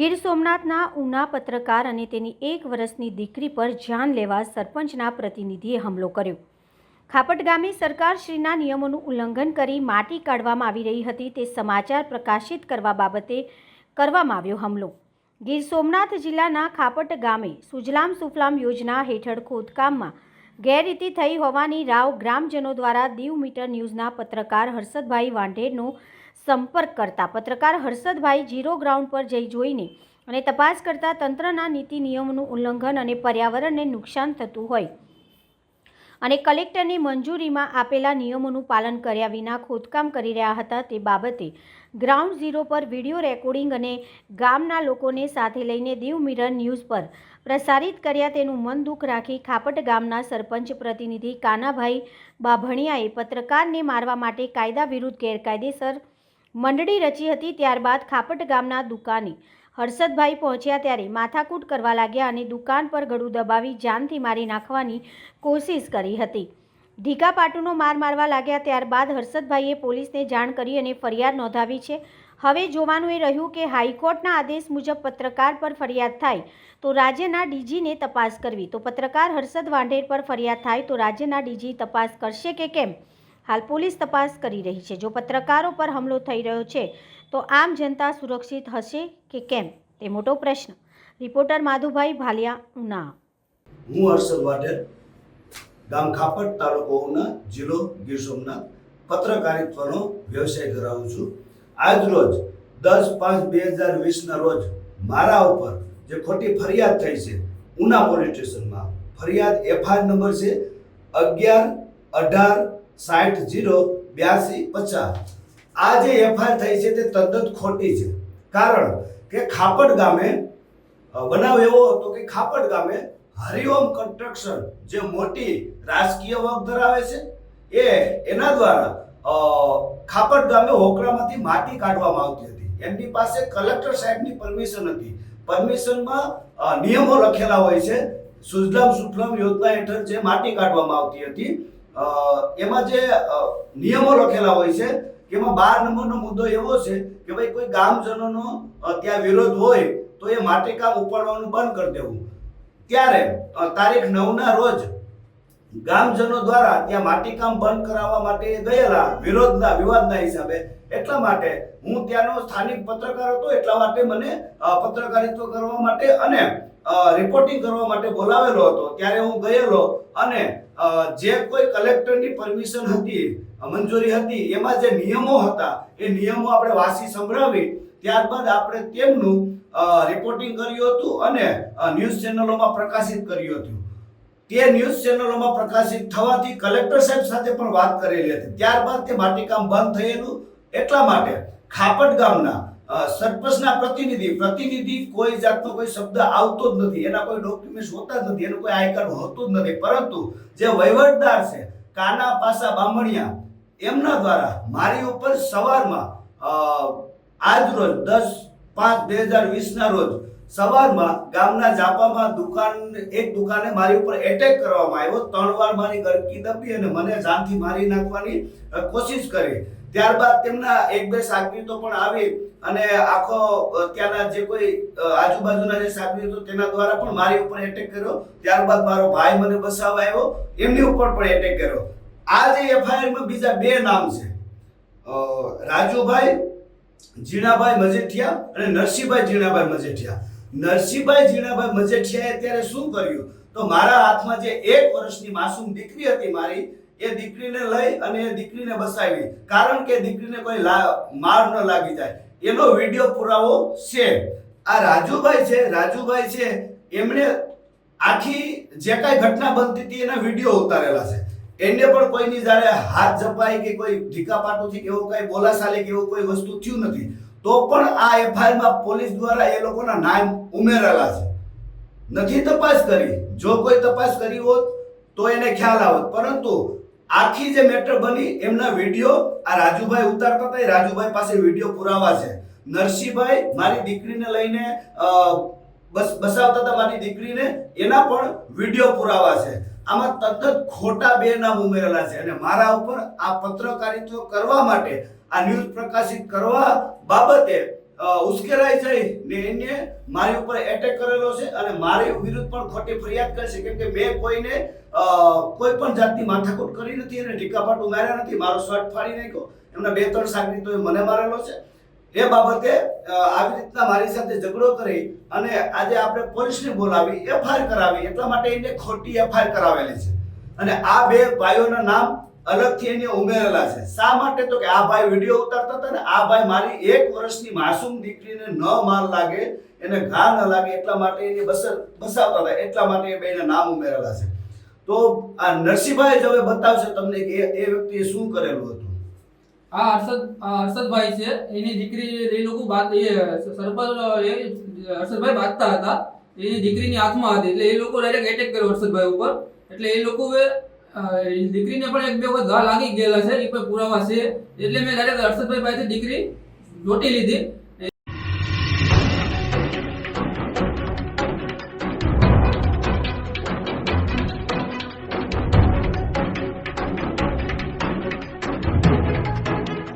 ગીર સોમનાથના ઉના પત્રકાર અને તેની એક વર્ષની દીકરી પર જાન લેવા સરપંચના પ્રતિનિધિએ હુમલો કર્યો. ખાપટ ગામે સરકારશ્રીના નિયમોનું ઉલ્લંઘન કરી માટી કાઢવામાં આવી રહી હતી તે સમાચાર પ્રકાશિત કરવા બાબતે કરવામાં આવ્યો હુમલો. ગીર સોમનાથ જિલ્લાના ખાપટ ગામે સુજલામ સુફલામ યોજના હેઠળ ખોદકામમાં ગેરરીતિ થઈ હોવાની રાવ ગ્રામજનો દ્વારા દીવ મીટર ન્યૂઝના પત્રકાર હર્ષદભાઈ વાંઢેરનો સંપર્ક કરતા. પત્રકાર હર્ષદભાઈ ઝીરો ગ્રાઉન્ડ પર જઈ જોઈને અને તપાસ કરતા તંત્રના નીતિ નિયમોનું ઉલ્લંઘન અને પર્યાવરણને નુકસાન થતું હોય. અને કલેક્ટરની મંજૂરીમાં આપેલા નિયમોનું પાલન કર્યા વિના ખોદકામ કરી રહ્યા હતા તે બાબતે ગ્રાઉન્ડ ઝીરો પર વીડિયો રેકોર્ડિંગ અને ગામના લોકોને સાથે લઈને દીવ મિરર ન્યૂઝ પર પ્રસારિત કર્યા તેનું મન દુઃખ રાખી ખાપટ ગામના સરપંચ પ્રતિનિધિ કાનાભાઈ બાભણિયાએ પત્રકારને મારવા માટે કાયદા વિરુદ્ધ ગેરકાયદેસર મંડળી રચી હતી ત્યારબાદ ખાપટ ગામના દુકાને હર્ષદભાઈ પહોંચ્યા ત્યારે માથાકૂટ કરવા લાગ્યા અને દુકાન પર ગળું દબાવી જાનથી મારી નાખવાની કોશિશ કરી હતી. ઢીકા પાટુનો માર મારવા લાગ્યા ત્યારબાદ હર્ષદભાઈએ પોલીસને જાણ કરી અને ફરિયાદ નોંધાવી છે. હવે જોવાનું એ રહ્યું કે હાઈકોર્ટના આદેશ મુજબ પત્રકાર પર ફરિયાદ થાય તો રાજ્યના ડીજીને તપાસ કરવી. તો પત્રકાર હર્ષદ વાંઢેર પર ફરિયાદ થાય તો રાજ્યના ડીજી તપાસ કરશે કે કેમ? હાલ પોલીસ તપાસ કરી રહી છે. જો પત્રકારો પર હુમલો થઈ રહ્યો છે, તો આમ જનતા સુરક્ષિત હશે કે કેમ? તે મોટો પ્રશ્ન. રિપોર્ટર માધુભાઈ ભાલિયા ઉના હું હર્ષદ વાઢેર, ગામ ખાપટ, તાલુકો ઉના, જિલ્લો ગીર સોમનાથ પત્રકારિત્વનો વ્યવસાય ધરાવું છું. આજ રોજ દસ પાંચ બે હજાર વીસના રોજ મારા ઉપર જે ખોટી ફરિયાદ થઈ છે, ઉના પોલીસ સ્ટેશનમાં ફરિયાદ એફઆઈઆર નંબર છે અગિયાર અઢાર સાઠ જીરો બ્યાસી પચાસ. આ જે એફઆઈઆર થઈ છે તે તદ્દન ખોટી છે. કારણ કે ખાપડ ગામે બનાવ એવો હતો કે ખાપડ ગામે હરિઓમ કન્સ્ટ્રક્શન જે મોટી રાજકીય વર્ગ ધરાવે છે, એ એના દ્વારા ખાપડ ગામે હોકરામાંથી માટી કાઢવામાં આવતી હતી. એમની પાસે કલેક્ટર સાહેબની પરમિશન હતી. પરમિશનમાં નિયમો લખેલા હોય છે. સુજલામ સુફલામ યોજના હેઠળ જે માટી કાઢવામાં આવતી હતી એમાં જે નિયમો લખેલા હોય છે એમાં બાર નંબરનો મુદ્દો એવો છે કે ભાઈ કોઈ ગામજનોનો ત્યાં વિરોધ હોય તો એ માટે કામ ઉપાડવાનું બંધ કરી દેવું. ત્યારે તારીખ નવના રોજ ગામજનો દ્વારા ત્યાં માટીકામ બંધ કરાવવા માટે ગયેલા વિરોધના વિવાદના હિસાબે એટલા માટે હું ત્યાંનો સ્થાનિક પત્રકાર હતો એટલા માટે મને પત્રકારિત્વ કરવા માટે અને રિપોર્ટિંગ કરવા માટે બોલાવેલો હતો. ત્યારે હું ગયેલો અને જે કોઈ કલેક્ટરની પરમિશન હતી, મંજૂરી હતી, એમાં જે નિયમો હતા, એ નિયમો આપણે વાંચી સંભળાવી, ત્યારબાદ આપણે તેમનું રિપોર્ટિંગ કર્યું હતું અને ન્યૂઝ ચેનલોમાં પ્રકાશિત કર્યું હતું. તે ન્યૂઝ ચેનલોમાં પ્રકાશિત થવાથી કલેક્ટર સાહેબ સાથે પણ વાત કરેલી હતી. ત્યારબાદ તે માટીકામ બંધ થયેલું. એટલા માટે ખાપટ ગામના સરપંચના પ્રતિનિધિ પ્રતિનિધિ કોઈ જાતનો કોઈ શબ્દ આવતો જ નથી. એના કોઈ ડોક્યુમેન્ટ હોતા જ નથી. એનું કોઈ આઈ હોતું જ નથી. પરંતુ જે વહીવટદાર છે, કાના પાસા બામણિયા, એમના દ્વારા મારી ઉપર સવારમાં આજ રોજ દસ પાંચ બે હજાર વીસના રોજ સવારમાં ગામના જાપામાં દુકાન, એક દુકાને મારી ઉપર એટેક કરવામાં આવ્યો. ત્રણ વાર મારી ગરકી દબી અને મને જાનથી મારી નાખવાની કોશિશ કરી. ત્યારબાદ તેમના એક બે સાગરીતો પણ આવી અને આખો ત્યાંના જે કોઈ આજુબાજુના જે સાગરીતો તેના દ્વારા પણ મારી ઉપર એટેક કર્યો. ત્યારબાદ મારો ભાઈ મને બસાવવા આવ્યો. એમની ઉપર પણ એટેક કર્યો. આ જે એફઆઈઆરમાં બીજા બે નામ છે. રાજુભાઈ, જીણાભાઈ મજેઠિયા અને નરસિંહભાઈ જીણાભાઈ મજેઠિયા. નરસિંહભાઈ જીણાભાઈ મજેઠિયાએ ત્યારે શું કર્યું? તો મારા હાથમાં જે એક વર્ષની માસૂમ દીકરી હતી મારી, એ દીકરીને લઈ અને એ દીકરીને બસાવી કારણ કે દીકરીને કોઈ માર ન લાગી જાય. એનો વીડિયો પુરાવો છે. આ રાજુભાઈ છે રાજુભાઈ છે, એમણે આખી જે કાંઈ ઘટના બનતી હતી એના વીડિયો ઉતારેલા છે. એને પણ કોઈની જ્યારે હાથ જપાય કે કોઈ ઢીકાપાટુથી કે એવું કાંઈ બોલાશાલી કે એવું કોઈ વસ્તુ થયું નથી. તો પણ આ એફઆઈઆરમાં પોલીસ દ્વારા એ લોકોના નામ ઉમેરેલા છે. નથી તપાસ કરી. જો કોઈ તપાસ કરી હોત, તો એને ખ્યાલ આવત. પરંતુ આખી જે મેટર બની, એમના વીડિયો આ રાજુભાઈ ઉતારતા હતા રાજુભાઈ પાસે વીડિયો પુરાવા છે. નરસિંહભાઈ, મારી દીકરીને લઈને બસ, બસાવતા હતા મારી દીકરીને, એના પણ વીડિયો પુરાવા છે. આમાં તદ્દન ખોટા બે નામ ઉમેરેલા છે. અને મારા ઉપર આ પત્રકારિત્વ કરવા માટે, આ ન્યૂઝ પ્રકાશિત કરવા બાબતે ઉશ્કેરાઈ જઈ ને એને મારી ઉપર એટેક કરેલો છે અને મારી વિરુદ્ધ પણ ખોટી ફરિયાદ કરી છે. કેમ કે મેં કોઈને કોઈ પણ જાતની માથાકૂટ કરી નથી અને ટીકાપાટ માર્યા નથી. મારો શર્ટ ફાડી નાખ્યો. એમના બે ત્રણ સાગરીતોએ મને મારેલો છે. એ બાબતે આવી રીતના મારી સાથે ઝઘડો કરી અને આજે આપણે પોલીસને બોલાવી, એફઆઈઆર કરાવી, એટલા માટે એને ખોટી એફઆઈઆર કરાવેલી છે. અને આ બે ભાઈઓના નામ અલગથી એને ઉમેરેલા છે. શા માટે? તો કે આ ભાઈ વીડિયો ઉતારતા હતા ને, આ ભાઈ મારી એક વર્ષની માસૂમ દીકરીને ન માર લાગે, એને ઘા ન લાગે, એટલા માટે એને બસર, બસાવતા હતા, એટલા માટે એ બેના નામ ઉમેરેલા છે. તો આ નરસિંહભાઈ જ હવે બતાવશે તમને કે એ વ્યક્તિએ શું કરેલું હતું. આ હર્ષદ હર્ષદભાઈ છે. એની દીકરી, એ લોકો બાત એ સરપંચ હર્ષદભાઈ બાંધતા હતા. એની દીકરીની હાથમાં હતી. એટલે એ લોકો ડાયરેક્ટ એટેક કર્યો હર્ષદભાઈ ઉપર. એટલે એ લોકોએ દીકરીને પણ એક બે વખત ઘા લાગી ગયેલા છે. એ પણ પુરાવા છે. એટલે મેં ડાયરેક્ટ હર્ષદભાઈ પાસેથી દીકરી લોટી લીધી.